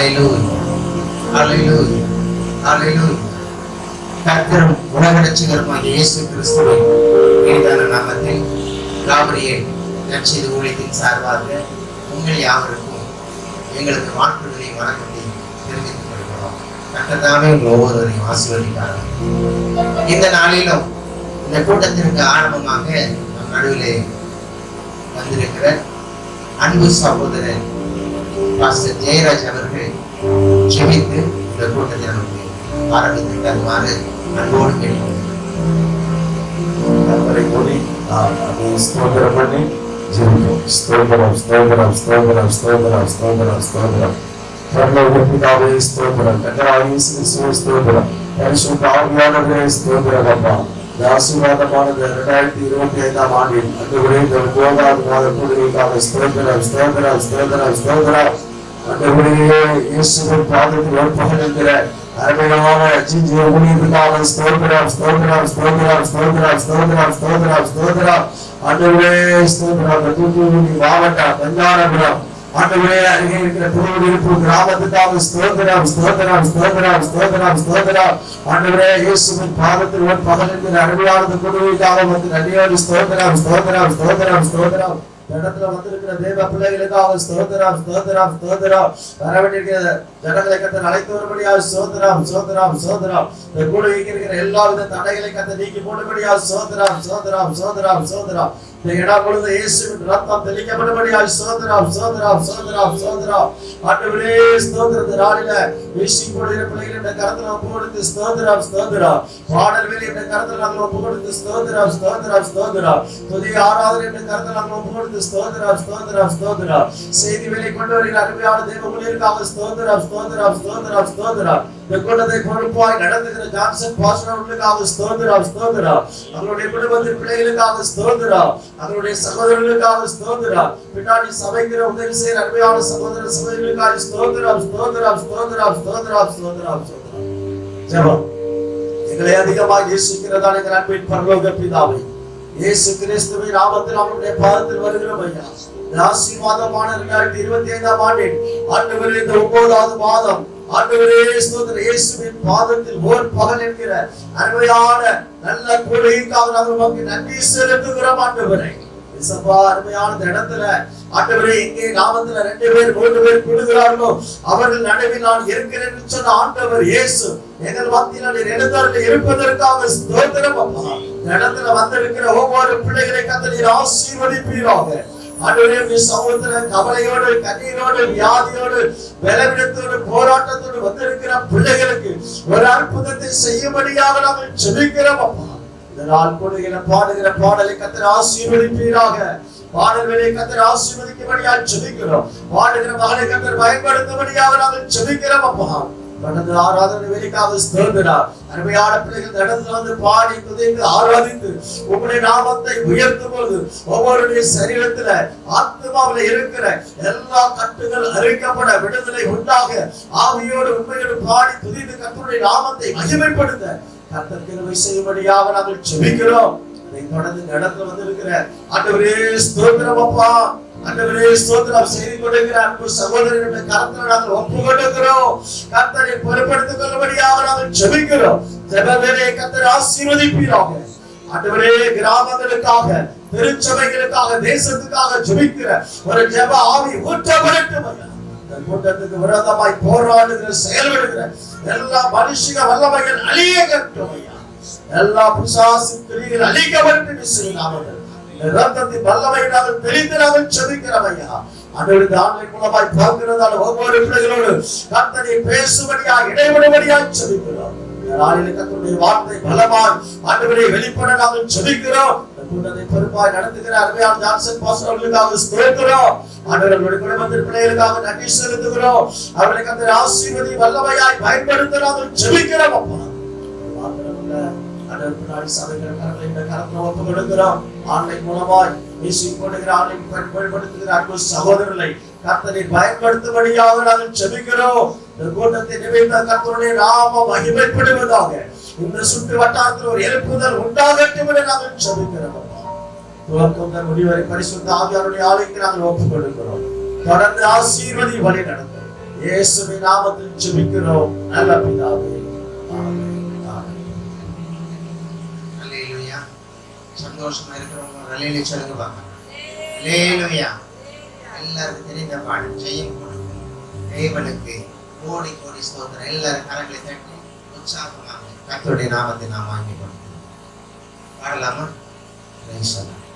Praise the Lord. கர்த்தரும் உலக ரட்சகருமாகிய இயேசு கிறிஸ்துவின் மீதான நாமத்தில் காபிரியல் நற்செய்தி ஊழியத்தின் சார்பாக உங்கள் யாவருக்கும் எங்களுக்கு வாழ்த்துதலையும் வணக்கத்தையும் தெரிவித்துக் கொள்கிறோம். கர்த்ததாமே உங்கள் ஒவ்வொருவரையும் ஆசீர்வதிப்பார்கள் இந்த நாளிலும் இந்த கூட்டத்திற்கு ஆரம்பமாக நம் நடுவிலே வந்திருக்கிற அன்பு சகோதரர் பாஸ்டர் ஜெயராஜ் அவர்கள் ஜெபித்து இந்த கூட்டத்தை நமக்கு ஆரம்பித்து தருமாறு அன்போடு கேட்டுக்கொள்கிறேன். கர்த்தரை கூடி நாம் அதை ஸ்தோத்திரம் பண்ணி ஜெபிப்போம். ஸ்தோத்திரம் ஸ்தோத்திரம் ஸ்தோத்திரம் ஸ்தோத்திரம் ஸ்தோத்திரம் பரிசுத்த ஆவியானவரே ஸ்தோத்திரம் அப்பா. ஆசீர்வாதமானது இரண்டாயிரத்தி இருபத்தி ஐந்தாம் ஆண்டில் அந்த மாத ஸ்தோத்திரம் ஸ்தோத்திரம் ஸ்தோத்திரம் ஸ்தோத்திரம். அந்த இயேசுவின் பாதத்தில் ஒப்பகம் என்கிற அருமையான ஜிஜிய ஊழியத்துக்காக ஸ்தோத்திரம் ஸ்தோத்திரம் ஸ்தோத்திரம் ஸ்தோத்திரம் ஸ்தோத்திரம் ஸ்தோத்திரம் ஸ்தோத்திரம் ஆண்டவரே ஸ்தோத்திரம் தூத்துக்குடி மாவட்டம் பஞ்சாரபுரம் ஆண்டவரே அருகே இருக்கிற கிராமத்துக்காக ஸ்தோத்திரம் ஸ்தோத்திரம் ஸ்தோத்திரம் ஸ்தோத்திரம் ஸ்தோத்திரம் இயேசுவின் பாதத்தில் அருமையானது குழுவிற்காக வந்து நன்றியோடு ஸ்தோத்திரம் ஸ்தோத்திரம் ஸ்தோத்திரம் ஸ்தோத்திரம் இடத்துல வந்திருக்கிற தேவ பிள்ளைகளுக்காக ஸ்தோத்திரம் ஸ்தோத்திரம் ஸ்தோத்திரம். வரவேண்டிருக்கிற ஜனங்களை கத்த அழைத்து வரும்படியா சோதராம் சோதராம் சோதராம் இந்த கூட இருக்கிற எல்லா வித தடைகளை கத்த நீக்கி போடும்படியா சோதராம் சோதராம் சோதராம் சோதராம் இந்த இடம் பொழுது இயேசுவின் ரத்தம் தெளிக்கப்படும்படியா சோதரம் சோதரம் சோதரம் சோதரம் ஆண்டவரே ஸ்தோத்திரம் நாளில வீசி போடுகிற பிள்ளைகள் ஒப்பு கொடுத்து பாடல் நாங்கள் ஒப்பு கொடுத்து துதி ஆராதனை நாங்கள் ஒப்பு கொடுத்து செய்தி வெளி கொண்டு வருகிற அருமையான தேவ ஊழியருக்காக இந்த கூட்டத்தை பொறுப்பாய் நடத்துகிற ஜான்சன் பாஸ்டர்களுக்காக ஸ்தோத்திரம் ஸ்தோத்திரம். அவருடைய குடும்பத்தின் பிள்ளைகளுக்காக ஸ்தோத்திரம். அவருடைய சகோதரர்களுக்காக ஸ்தோத்திரம். பின்னாடி சபைக்கிற உதவி செய்கிற அருமையான சகோதர சகோதரிகளுக்காக ஸ்தோத்திரம் ஸ்தோத்திரம் ஸ்தோத்திரம் ஸ்தோத்திரம் ஸ்தோத்திரம் ஸ்தோத்திரம். ஜெபம். எங்களை அதிகமாக நேசிக்கிறதான எங்கள் அன்பின் பரலோக பிதாவை இயேசு கிறிஸ்துவின் நாமத்தில் அவருடைய பாதத்தில் வருகிறோம் ஐயா ஆசீர்வாதமான இரண்டாயிரத்தி இருபத்தி ஐந்தாம் ஆண்டில் ஆண்டவரே இந்த ஒன்பதாவது மாதம் ஆண்டவரே ஸ்தோத்திர இயேசுவின் பாதத்தில் ஓர் பகல் என்கிற அருமையான நல்ல கூடைக்காக நாங்கள் உமக்கு நன்றி செலுத்துகிறோம் ஆண்டவரே. இசப்பா அருமையான இடத்துல ஆண்டவரே இங்கே நாமத்துல ரெண்டு பேர் மூன்று பேர் கூடுகிறார்களோ அவர்கள் நடுவில் நான் இருக்கிறேன் என்று சொன்ன ஆண்டவர் இயேசு எங்கள் மத்தியில் நீர் எழுந்தருள் இருப்பதற்காக ஸ்தோத்திரம் அப்பா. இடத்துல வந்திருக்கிற ஒவ்வொரு பிள்ளைகளை கத்த நீர் ஆசீர்வதிப்பீராக. ஆண்டவரே உம்முடைய சமூகத்துல கவலையோடு கண்ணீரோடு வியாதியோடு பலவீனத்தோடு இருக்கிற பிள்ளைகளுக்கு ஒரு அற்புதத்தை செய்யும்படியாக நாங்கள் செபிக்கிறோம் அப்பா. இதனால் நாள் கொடுகிற பாடுகிற பாடலை கத்திர ஆசீர்வதிப்பீராக. பாடல்களை கத்தர் ஆசீர்வதிக்கும்படியாக செபிக்கிறோம் பாடுகிற மகளை கத்தர் பயன்படுத்தும்படியாக நாங்கள் செபிக்கிறோம் அப்பா. நடந்து ஆராதனை வேலைக்காக ஸ்தோத்திரார் அருமையான பிள்ளைகள் நடந்து வந்து பாடி புதைந்து ஆராதித்து உங்களுடைய நாமத்தை உயர்த்தும் பொழுது ஒவ்வொருடைய சரீரத்துல ஆத்மாவில இருக்கிற எல்லா கட்டுகள் அழிக்கப்பட விடுதலை உண்டாக ஆவியோடு உண்மையோடு பாடி துதித்து கர்த்தருடைய நாமத்தை மகிமைப்படுத்த கர்த்தர் செய்யும்படியாக நாங்கள் செபிக்கிறோம் அதை தொடர்ந்து நடந்து வந்திருக்கிற ஆண்டவரே ஸ்தோத்திரம் அப்பா. ஆண்டவரே ஸ்தோத்திரம் செய்து கொடுக்கிற அன்பு சகோதரர்களுடைய கரத்துல நாங்கள் ஒப்பு கொடுக்கிறோம் கர்த்தரை பொறுப்படுத்திக் கொள்ளும்படியாக நாங்கள் ஜெபிக்கிறோம். ஜெபவேலை கர்த்தர் ஆசீர்வதிப்பீராக. ஆண்டவரே கிராமங்களுக்காக திருச்சபைகளுக்காக தேசத்துக்காக ஜெபிக்கிற ஒரு ஜெப ஆவி ஊற்றப்படட்டும் கூட்டத்துக்கு விரோதமாய் போராடுகிற செயல்படுகிற எல்லா மனுஷிக வல்லமைகள் அழிய கட்டும் எல்லா பிசாசு கிரிகள் அழிக்கப்பட்டு நாமங்கள் ரத்தத்தின் வல்லமை நாங்கள் தெளிந்து நாங்கள் செபிக்கிறோம் ஐயா. அன்றைய ஆன்லைன் மூலமாய் பார்க்கிறதால ஒவ்வொரு பிள்ளைகளோடு கர்த்தனை பேசும்படியா இடைவிடும்படியா செபிக்கிறோம். கத்தனுடைய வார்த்தை பலமாய் ஆண்டவரை வெளிப்பட நாங்கள் செபிக்கிறோம். கூட்டத்தை பொறுப்பாய் நடத்துகிற அருமையான ஜான்சன் பாஸ்டர் அவர்களுக்காக ஸ்தோத்திரம். ஆண்டவர்களுடைய குடும்பத்தின் பிள்ளைகளுக்காக நன்றி செலுத்துகிறோம். ஆசீர்வதி வல்லமையாய் பயன்படுத்த நாங்கள் செபிக்கிறோம் அப்பா. சபைகள் கரத்தில் ஒப்பு கொடுக்கிறோம் ஆன்லைன் மூலமாய் மீசிங் போடுகிற ஆன்லைன் பயன்படுத்துகிற அன்பு சகோதரர்களை கர்த்தரை பயன்படுத்தும்படியாக நாங்கள் செபிக்கிறோம். கூட்டத்தை நிமித்த கர்த்தருடைய நாம மகிமைப்படுவதாக. இந்த சுற்று வட்டாரத்தில் ஒரு எழுப்புதல் உண்டாகட்டும் என நாங்கள் செபிக்கிறோம். துவக்கம் முடிவரை பரிசுத்த ஆவியாருடைய ஆலயத்தை நாங்கள் ஒப்புக் கொடுக்கிறோம் தொடர்ந்து ஆசீர்வதி வழி நடத்தும். இயேசுவின் நாமத்தில் நல்ல பிதாவே. சந்தோஷமா இருக்கிறவங்க நிலையில சொல்லுங்க பார்க்கலாம் லேலுயா எல்லாருக்கும் தெரிந்த பாடல். செய்யும் கொடுக்கும் தேவனுக்கு கோடி கோடி சோதனை எல்லாரும் கரங்களை தட்டி உற்சாகமாக கத்தோடைய நாமத்தை நாம் வாங்கி கொடுக்கணும் பாடலாமா? சொல்லலாம்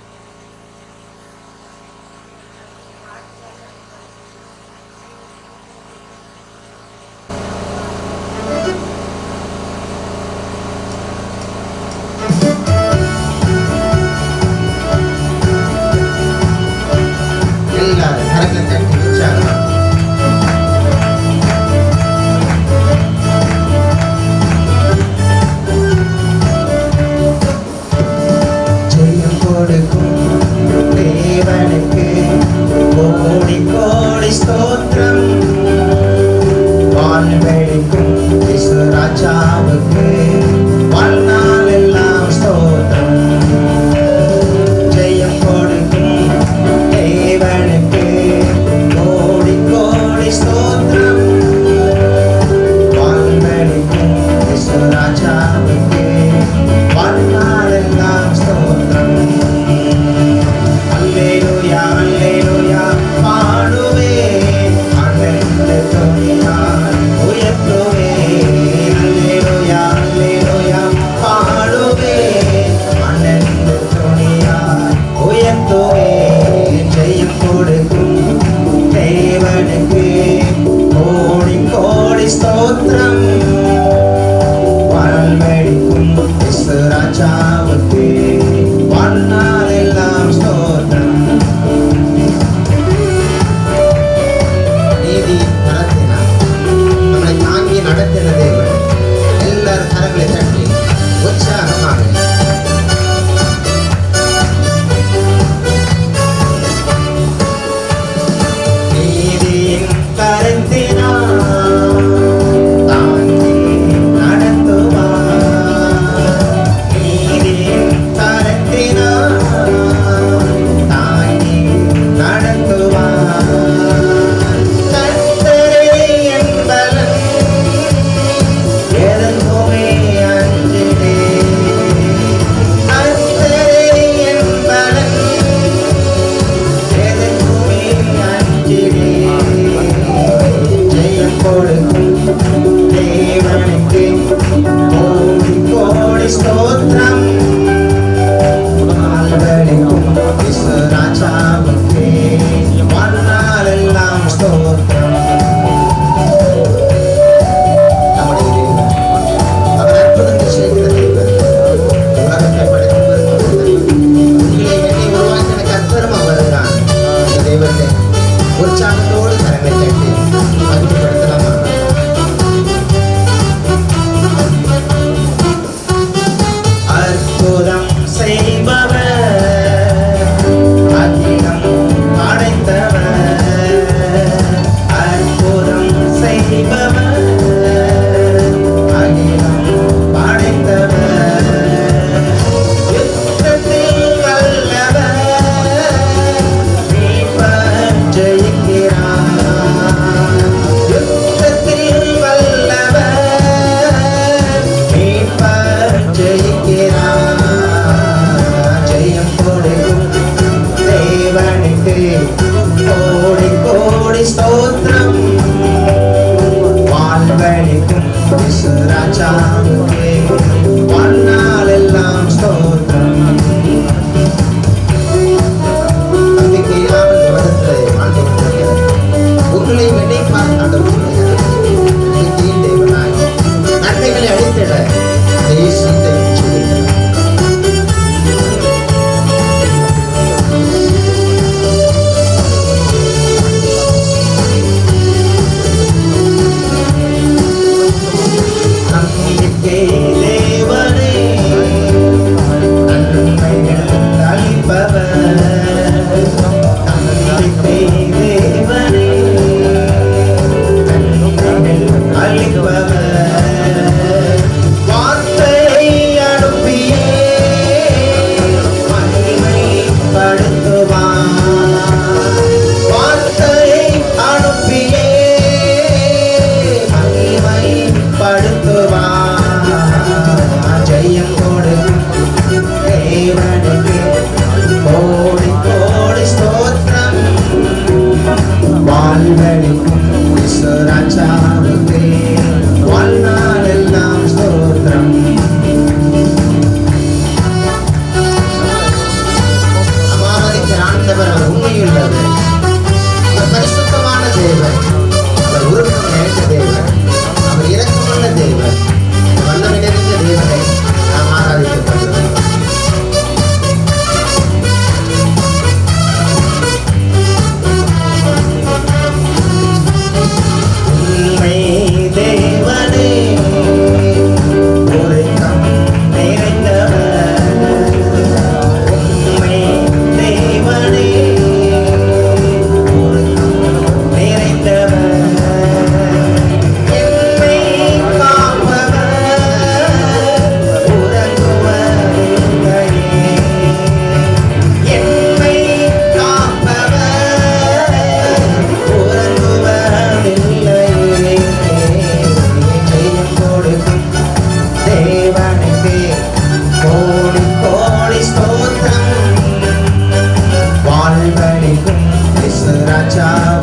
tchau.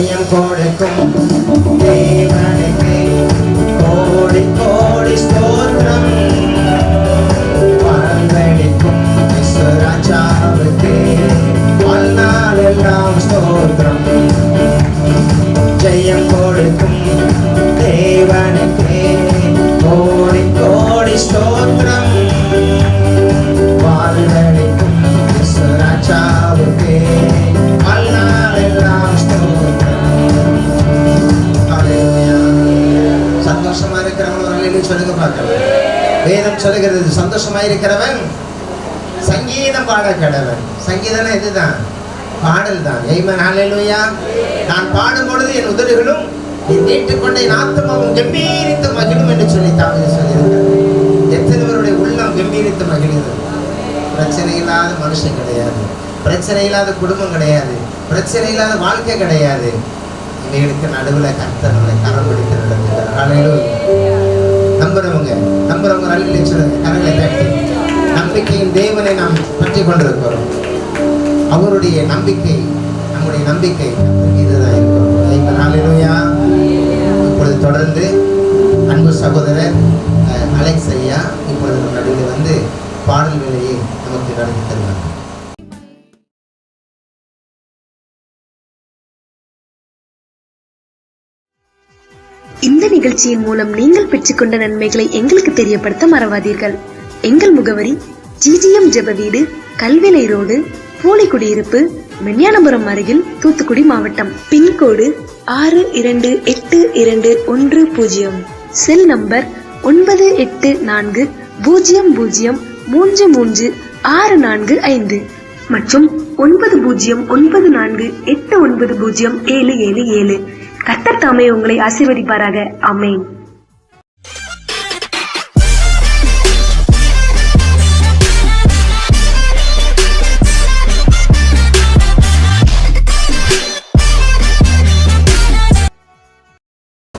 ஜெயம் கொடுக்கும் வேதம் சொல்லுகிறது சந்தோஷமா இருக்கிறவன் சங்கீதம் பாட கடவன் சங்கீதம் இதுதான் பாடல் தான் எய்மன் ஹalleluya. நான் பாடும் பொழுது என் உதடுகளும் என் கேட்டுக்கொண்ட என் ஆத்மாவும் கம்பீரித்து மகிழும் என்று சொல்லி தாவீது சொல்லியிருக்கார் எத்தனை பேருடைய உள்ளம் கம்பீரித்து மகிழ்கிறது பிரச்சனை இல்லாத மனுஷன் கிடையாது. பிரச்சனை இல்லாத குடும்பம் கிடையாது. பிரச்சனை இல்லாத வாழ்க்கை கிடையாது. இவைகளுக்கு நடுவில் கர்த்தர் நம்மளை கரம் பிடித்து நடத்துகிறார். நம்புறவங்க நம்புறவங்க நல்ல கரங்களை தட்டி நம்பிக்கையின் தேவனை நாம் பற்றி கொண்டிருக்கிறோம். அவருடைய நம்பிக்கை நம்முடைய நம்பிக்கை இதுதான் இருக்கும் இப்பொழுது தொடர்ந்து அன்பு சகோதரர் அஹ், அலெக்ஸ் ஐயா இப்பொழுது நடுவில் வந்து பாடல் வேலையை நமக்கு நடத்தி தருவாங்க இந்த நிகழ்ச்சியின் மூலம் நீங்கள் பெற்றுக்கொண்ட நன்மைகளை எங்களுக்கு தெரியப்படுத்த மறவாதீர்கள். எங்கள் முகவரி ஜிஜிஎம் ஜெப வீடு கல்விலை ரோடு பூலிக்குடியிருப்பு விஞ்ஞானபுரம் அருகில் தூத்துக்குடி மாவட்டம். பின்கோடு ஆறு இரண்டு எட்டு இரண்டு ஒன்று பூஜ்ஜியம். செல் நம்பர் ஒன்பது எட்டு நான்கு பூஜ்ஜியம் பூஜ்ஜியம் மூன்று மூன்று ஆறு நான்கு ஐந்து மற்றும் ஒன்பது பூஜ்ஜியம் ஒன்பது நான்கு எட்டு ஒன்பது பூஜ்ஜியம் ஏழு ஏழு ஏழு. கத்தர் தாமே உங்களை ஆசீர்வதிப்பாராக. அமேன்